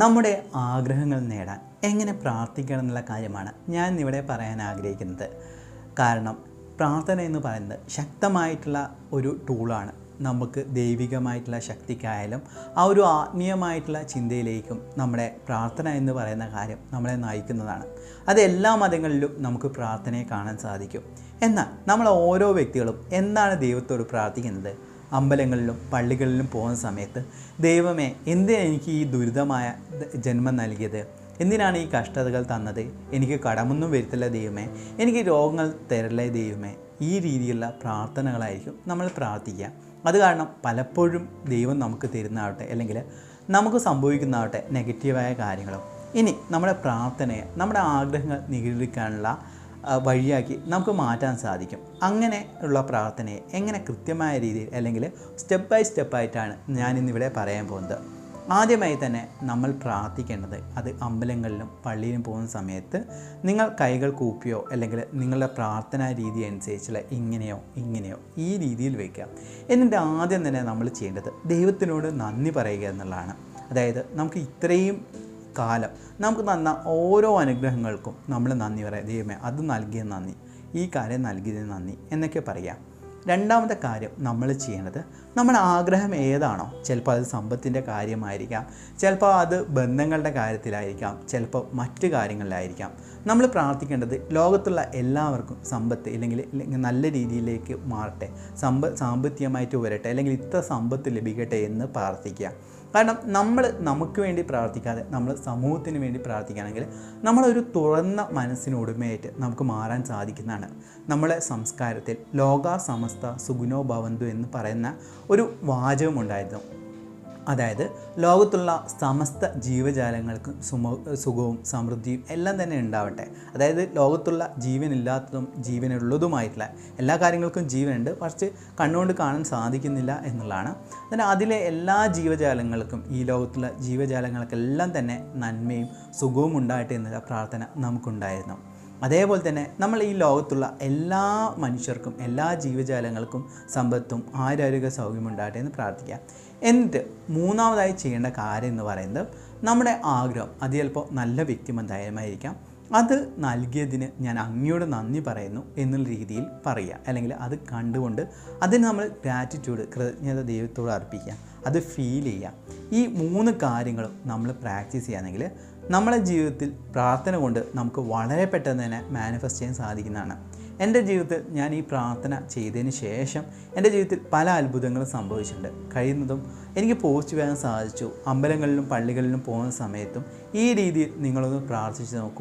നമ്മുടെ ആഗ്രഹങ്ങൾ നേടാൻ എങ്ങനെ പ്രാർത്ഥിക്കണം എന്നുള്ള കാര്യമാണ് ഞാൻ ഇവിടെ പറയാൻ ആഗ്രഹിക്കുന്നത്. കാരണം പ്രാർത്ഥന എന്ന് പറയുന്നത് ശക്തമായിട്ടുള്ള ഒരു ടൂളാണ് നമുക്ക് ദൈവികമായിട്ടുള്ള ശക്തിക്കായാലും ആ ഒരു ആത്മീയമായിട്ടുള്ള ചിന്തയിലേക്കും നമ്മുടെ പ്രാർത്ഥന എന്ന് പറയുന്ന കാര്യം നമ്മളെ നയിക്കുന്നതാണ്. അത് എല്ലാ മതങ്ങളിലും നമുക്ക് പ്രാർത്ഥനയെ കാണാൻ സാധിക്കും. എന്നാൽ നമ്മൾ ഓരോ വ്യക്തികളും എന്താണ് ദൈവത്തോട് പ്രാർത്ഥിക്കുന്നത്? അമ്പലങ്ങളിലും പള്ളികളിലും പോകുന്ന സമയത്ത് ദൈവമേ എന്തിനാണ് എനിക്ക് ഈ ദുരിതമായ ജന്മം നൽകിയത്? എന്തിനാണ് ഈ കഷ്ടതകൾ തന്നത്? എനിക്ക് കടമൊന്നും വരുത്തില്ല ദൈവമേ. എനിക്ക് രോഗങ്ങൾ തരല്ലേ ദൈവമേ. ഈ രീതിയിലുള്ള പ്രാർത്ഥനകളായിരിക്കും നമ്മൾ പ്രാർത്ഥിക്കുക. അത് കാരണം പലപ്പോഴും ദൈവം നമുക്ക് തരുന്നതാവട്ടെ അല്ലെങ്കിൽ നമുക്ക് സംഭവിക്കുന്നതാവട്ടെ നെഗറ്റീവായ കാര്യങ്ങളും. ഇനി നമ്മുടെ പ്രാർത്ഥനയെ നമ്മുടെ ആഗ്രഹങ്ങൾ നികീകരിക്കാനുള്ള ആ, വഴിയാക്കി നമുക്ക് മാറ്റാൻ സാധിക്കും. അങ്ങനെ ഉള്ള പ്രാർത്ഥനയെ എങ്ങനെ കൃത്യമായ രീതിയിൽ അല്ലെങ്കിൽ സ്റ്റെപ്പ് ബൈ സ്റ്റെപ്പായിട്ടാണ് ഞാനിന്നിവിടെ പറയാൻ പോകുന്നത്. ആദ്യമായി തന്നെ നമ്മൾ പ്രാർത്ഥിക്കേണ്ടത് അത് അമ്പലങ്ങളിലും പള്ളിയിലും പോകുന്ന സമയത്ത് നിങ്ങൾ കൈകൾ കൂപ്പിയോ അല്ലെങ്കിൽ നിങ്ങളുടെ പ്രാർത്ഥനാ രീതി അനുസരിച്ചുള്ള ഇങ്ങനെയോ ഇങ്ങനെയോ ഈ രീതിയിൽ വയ്ക്കുക എന്നിട്ട് ആദ്യം തന്നെ നമ്മൾ ചെയ്യേണ്ടത് ദൈവത്തിനോട് നന്ദി പറയുക എന്നുള്ളതാണ്. അതായത് നമുക്ക് ഇത്രയും കാലം. നമുക്ക് തന്ന ഓരോ അനുഗ്രഹങ്ങൾക്കും നമ്മൾ നന്ദി പറയാം. ദൈവമേ അത് നൽകിയ നന്ദി ഈ കാര്യം നൽകിയതിന് നന്ദി എന്നൊക്കെ പറയാം. രണ്ടാമത്തെ കാര്യം നമ്മൾ ചെയ്യേണ്ടത് നമ്മുടെ ആഗ്രഹം ഏതാണോ ചിലപ്പോൾ അത് സമ്പത്തിന്റെ കാര്യമായിരിക്കാം ചിലപ്പോൾ അത് ബന്ധങ്ങളുടെ കാര്യത്തിലായിരിക്കാം ചിലപ്പോൾ മറ്റു കാര്യങ്ങളിലായിരിക്കാം. നമ്മൾ പ്രാർത്ഥിക്കേണ്ടത് ലോകത്തുള്ള എല്ലാവർക്കും സമ്പത്ത് ഇല്ലെങ്കിൽ നല്ല രീതിയിലേക്ക് മാറട്ടെ സമ്പ സാമ്പത്തികമായിട്ട് വരട്ടെ അല്ലെങ്കിൽ ഇത്ര സമ്പത്ത് ലഭിക്കട്ടെ എന്ന് പ്രാർത്ഥിക്കുക. കാരണം നമ്മൾ നമുക്ക് വേണ്ടി പ്രാർത്ഥിക്കാതെ നമ്മൾ സമൂഹത്തിന് വേണ്ടി പ്രാർത്ഥിക്കുകയാണെങ്കിൽ നമ്മളൊരു തുറന്ന മനസ്സിനുടമയായിട്ട് നമുക്ക് മാറാൻ സാധിക്കുന്നതാണ്. നമ്മളെ സംസ്കാരത്തിൽ ലോക സമസ്ത സുഗുനോ ഭവന്തു എന്ന് പറയുന്ന ഒരു വാചകമുണ്ടായിരുന്നു. അതായത് ലോകത്തുള്ള സമസ്ത ജീവജാലങ്ങൾക്കും സുമ സുഖവും സമൃദ്ധിയും എല്ലാം തന്നെ ഉണ്ടാവട്ടെ. അതായത് ലോകത്തുള്ള ജീവനില്ലാത്തതും ജീവനുള്ളതുമായിട്ടുള്ള എല്ലാ കാര്യങ്ങൾക്കും ജീവനുണ്ട്. പക്ഷേ കണ്ണുകൊണ്ട് കാണാൻ സാധിക്കുന്നില്ല എന്നുള്ളതാണ്. എന്നാൽ അതിലെ എല്ലാ ജീവജാലങ്ങൾക്കും ഈ ലോകത്തുള്ള ജീവജാലങ്ങൾക്കെല്ലാം തന്നെ നന്മയും സുഖവും ഉണ്ടാകട്ടെ എന്നുള്ള പ്രാർത്ഥന നമുക്കുണ്ടായിരുന്നു. അതേപോലെ തന്നെ നമ്മൾ ഈ ലോകത്തുള്ള എല്ലാ മനുഷ്യർക്കും എല്ലാ ജീവജാലങ്ങൾക്കും സമ്പത്തും ആരോഗ്യ സൗകര്യം ഉണ്ടാകട്ടെ എന്ന് പ്രാർത്ഥിക്കാം. എന്നിട്ട് മൂന്നാമതായി ചെയ്യേണ്ട കാര്യം എന്ന് പറയുന്നത് നമ്മുടെ ആഗ്രഹം അത് ചിലപ്പോൾ നല്ല വ്യക്തിമന്ധായമായിരിക്കാം അത് നൽകിയതിന് ഞാൻ അങ്ങയോട് നന്ദി പറയുന്നു എന്നുള്ള രീതിയിൽ പറയുക. അല്ലെങ്കിൽ അത് കണ്ടുകൊണ്ട് അതിന് നമ്മൾ ഗ്രാറ്റിറ്റ്യൂഡ് കൃതജ്ഞത ദൈവത്തോട് അർപ്പിക്കുക. അത് ഫീൽ ചെയ്യുക. ഈ മൂന്ന് കാര്യങ്ങളും നമ്മൾ പ്രാക്ടീസ് ചെയ്യുകയാണെങ്കിൽ നമ്മുടെ ജീവിതത്തിൽ പ്രാർത്ഥന കൊണ്ട് നമുക്ക് വളരെ പെട്ടെന്ന് തന്നെ മാനിഫെസ്റ്റ് ചെയ്യാൻ സാധിക്കുന്നതാണ്. എന്റെ ജീവിതത്തിൽ ഞാൻ ഈ പ്രാർത്ഥന ചെയ്തതിന് ശേഷം എന്റെ ജീവിതത്തിൽ പല അത്ഭുതങ്ങളും സംഭവിച്ചിട്ടുണ്ട്. കഴിയുന്നതും എനിക്ക് പോസ്റ്റ് വരാൻ സാധിച്ചു. അമ്പലങ്ങളിലും പള്ളികളിലും പോകുന്ന സമയത്തും ഈ രീതിയിൽ നിങ്ങളൊന്ന് പ്രാർത്ഥിച്ച് നോക്കൂ.